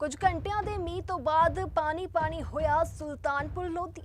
ਕੁਝ ਘੰਟਿਆਂ ਦੇ ਮੀਂਹ ਤੋਂ ਬਾਅਦ ਪਾਣੀ ਪਾਣੀ ਹੋਇਆ ਸੁਲਤਾਨਪੁਰ ਲੋਧੀ।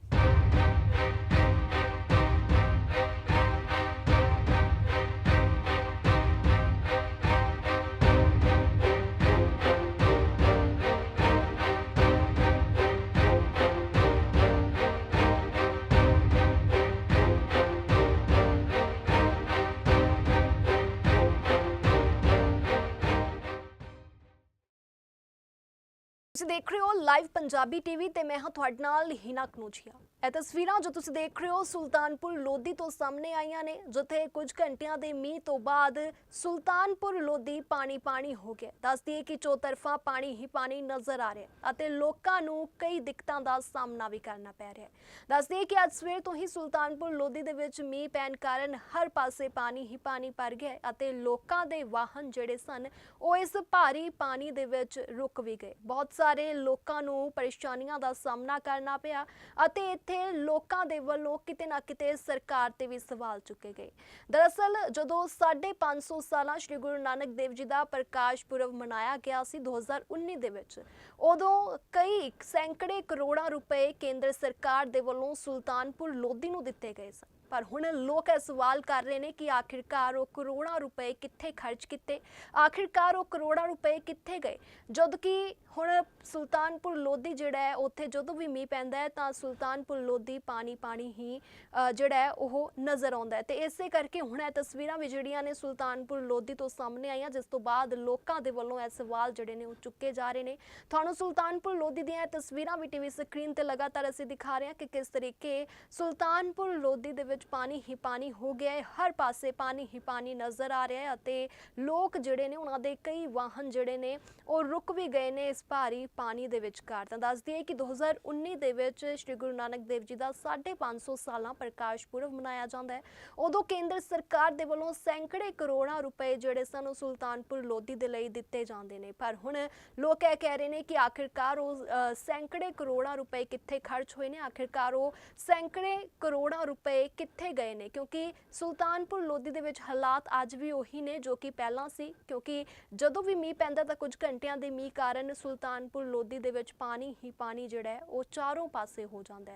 ਤੁਸੀਂ ਦੇਖ ਰਹੇ ਹੋ ਲਾਈਵ ਪੰਜਾਬੀ ਟੀਵੀ ਤੇ ਮੈਂ ਹਾਂ ਤੁਹਾਡੇ ਨਾਲ ਹੀਨਾ ਕਨੂਜੀਆ ਇਹ ਤਸਵੀਰਾਂ ਜੋ ਤੁਸੀਂ ਦੇਖ ਰਹੇ ਹੋ ਸੁਲਤਾਨਪੁਰ ਲੋਧੀ ਤੋਂ ਸਾਹਮਣੇ ਆਈਆਂ ਨੇ, ਜਿੱਥੇ ਕੁਝ ਘੰਟਿਆਂ ਦੇ ਮੀਂਹ ਤੋਂ ਬਾਅਦ ਸੁਲਤਾਨਪੁਰ ਲੋਧੀ ਪਾਣੀ ਪਾਣੀ ਹੋ ਗਿਆ। ਦੱਸਦੀ ਦਈਏ ਕਿ ਚੌਤਰਫਾ ਪਾਣੀ ਹੀ ਪਾਣੀ ਨਜ਼ਰ ਆ ਰਿਹਾ ਅਤੇ ਲੋਕਾਂ ਨੂੰ ਕਈ ਦਿੱਕਤਾਂ ਦਾ ਸਾਹਮਣਾ ਵੀ ਕਰਨਾ ਪੈ ਰਿਹਾ ਹੈ। ਦੱਸ ਦਈਏ ਕਿ ਅੱਜ ਸਵੇਰ ਤੋਂ ਹੀ ਸੁਲਤਾਨਪੁਰ ਲੋਧੀ ਦੇ ਵਿੱਚ ਮੀਂਹ ਪੈਣ ਕਾਰਨ ਹਰ ਪਾਸੇ ਪਾਣੀ ਹੀ ਪਾਣੀ ਭਰ ਗਿਆ ਅਤੇ ਲੋਕਾਂ ਦੇ ਵਾਹਨ ਜਿਹੜੇ ਸਨ, ਉਹ ਇਸ ਭਾਰੀ ਪਾਣੀ ਦੇ ਵਿੱਚ ਰੁਕ ਵੀ ਗਏ। ਬਹੁਤ ਸਾਰੇ ਲੋਕਾਂ ਨੂੰ ਪਰੇਸ਼ਾਨੀਆਂ ਦਾ ਸਾਹਮਣਾ ਕਰਨਾ ਪਿਆ ਅਤੇ ਇੱਥੇ ਲੋਕਾਂ ਦੇ ਵੱਲੋਂ ਕਿਤੇ ਨਾ ਕਿਤੇ ਸਰਕਾਰ ਤੇ ਵੀ ਸਵਾਲ ਚੁੱਕੇ ਗਏ। ਦਰਅਸਲ ਜਦੋਂ 550 ਸਾਲਾਂ ਸ੍ਰੀ ਗੁਰੂ ਨਾਨਕ ਦੇਵ ਜੀ ਦਾ ਪ੍ਰਕਾਸ਼ ਪੁਰਬ ਮਨਾਇਆ ਗਿਆ ਸੀ 2019 ਦੇ ਵਿੱਚ, ਉਦੋਂ ਕਈ ਸੈਂਕੜੇ ਕਰੋੜਾਂ ਰੁਪਏ ਕੇਂਦਰ ਸਰਕਾਰ ਦੇ ਵੱਲੋਂ ਸੁਲਤਾਨਪੁਰ ਲੋਧੀ ਨੂੰ ਦਿੱਤੇ ਗਏ ਸਨ। ਪਰ ਹੁਣ ਲੋਕ ਇਹ ਸਵਾਲ ਕਰ ਰਹੇ ਨੇ ਕਿ ਆਖਿਰਕਾਰ ਉਹ ਕਰੋੜਾਂ ਰੁਪਏ ਕਿੱਥੇ ਖਰਚ ਕੀਤੇ, ਆਖਿਰਕਾਰ ਉਹ ਕਰੋੜਾਂ ਰੁਪਏ ਕਿੱਥੇ ਗਏ? ਜਦ ਕਿ ਹੁਣ ਸੁਲਤਾਨਪੁਰ ਲੋਧੀ ਜਿਹੜਾ ਹੈ, ਉੱਥੇ ਜਦੋਂ ਵੀ ਮੀਂਹ ਪੈਂਦਾ ਹੈ ਤਾਂ ਸੁਲਤਾਨਪੁਰ ਲੋਧੀ ਪਾਣੀ ਪਾਣੀ ਹੀ ਜਿਹੜਾ ਹੈ, ਉਹ ਨਜ਼ਰ ਆਉਂਦਾ ਹੈ। ਤੇ ਇਸੇ ਕਰਕੇ ਹੁਣ ਇਹ ਤਸਵੀਰਾਂ ਵੀ ਜਿਹੜੀਆਂ ਨੇ ਸੁਲਤਾਨਪੁਰ ਲੋਧੀ ਤੋਂ ਸਾਹਮਣੇ ਆਈਆਂ, ਜਿਸ ਤੋਂ ਬਾਅਦ ਲੋਕਾਂ ਦੇ ਵੱਲੋਂ ਇਹ ਸਵਾਲ ਜਿਹੜੇ ਨੇ ਉਹ ਚੁੱਕੇ ਜਾ ਰਹੇ ਨੇ। ਤੁਹਾਨੂੰ ਸੁਲਤਾਨਪੁਰ ਲੋਧੀ ਦੀਆਂ ਇਹ ਤਸਵੀਰਾਂ ਵੀ ਟੀਵੀ ਸਕਰੀਨ ਤੇ ਲਗਾਤਾਰ ਅਸੀਂ ਦਿਖਾ ਰਹੇ ਹਾਂ ਕਿ ਕਿਸ ਤਰੀਕੇ ਸੁਲਤਾਨਪੁਰ ਲੋਧੀ ਦੇ ਵਿੱਚ ਪਾਣੀ ਹੀ ਪਾਣੀ ਹੋ ਗਿਆ ਹੈ। ਹਰ ਪਾਸੇ ਪਾਣੀ ਹੀ ਪਾਣੀ ਨਜ਼ਰ ਆ ਰਿਹਾ ਹੈ ਅਤੇ ਲੋਕ ਜਿਹੜੇ ਨੇ ਉਹਨਾਂ ਦੇ ਕਈ ਵਾਹਨ ਜਿਹੜੇ ਨੇ, ਉਹ ਰੁਕ ਵੀ ਗਏ ਨੇ ਇਸ ਭਾਰੀ ਪਾਣੀ ਦੇ ਵਿਚਕਾਰ। ਤਾਂ ਦੱਸ ਦਈਏ ਕਿ 2019 ਦੇ ਵਿੱਚ ਸ੍ਰੀ ਗੁਰੂ ਨਾਨਕ ਦੇਵ ਜੀ ਦਾ 550 ਸਾਲਾਂ ਪ੍ਰਕਾਸ਼ ਪੁਰਬ ਮਨਾਇਆ ਜਾਂਦਾ ਹੈ। ਉਦੋਂ ਕੇਂਦਰ ਸਰਕਾਰ ਦੇ ਵੱਲੋਂ ਸੈਂਕੜੇ ਕਰੋੜਾਂ ਰੁਪਏ ਜਿਹੜੇ ਸਨ ਉਹ ਸੁਲਤਾਨਪੁਰ ਲੋਧੀ ਦੇ ਲਈ ਦਿੱਤੇ ਜਾਂਦੇ ਨੇ। ਪਰ ਹੁਣ ਲੋਕ ਇਹ ਕਹਿ ਰਹੇ ਨੇ ਕਿ ਆਖਿਰਕਾਰ ਉਹ ਸੈਂਕੜੇ ਕਰੋੜਾਂ ਰੁਪਏ ਕਿੱਥੇ ਖਰਚ ਹੋਏ ਨੇ, ਆਖਿਰਕਾਰ ਉਹ ਸੈਂਕੜੇ ਕਰੋੜਾਂ ਰੁਪਏ ਕਿੱਥੇ ਗਏ ਨੇ। ਕਿਉਂਕਿ ਸੁਲਤਾਨਪੁਰ ਲੋਧੀ ਦੇ ਵਿੱਚ ਹਾਲਾਤ ਅੱਜ ਵੀ ਉਹੀ ਨੇ ਜੋ ਕਿ ਪਹਿਲਾਂ ਸੀ। ਕਿਉਂਕਿ ਜਦੋਂ ਵੀ ਮੀਂਹ ਪੈਂਦਾ ਤਾਂ ਕੁਝ ਘੰਟਿਆਂ ਦੇ ਮੀਂਹ ਕਾਰਨ ਸੁਲਤਾਨਪੁਰ ਲੋਧੀ ਦੇ ਵਿੱਚ ਪਾਣੀ ਹੀ ਪਾਣੀ ਜਿਹੜਾ ਹੈ ਉਹ ਚਾਰੋਂ ਪਾਸੇ ਹੋ ਜਾਂਦਾ ਹੈ।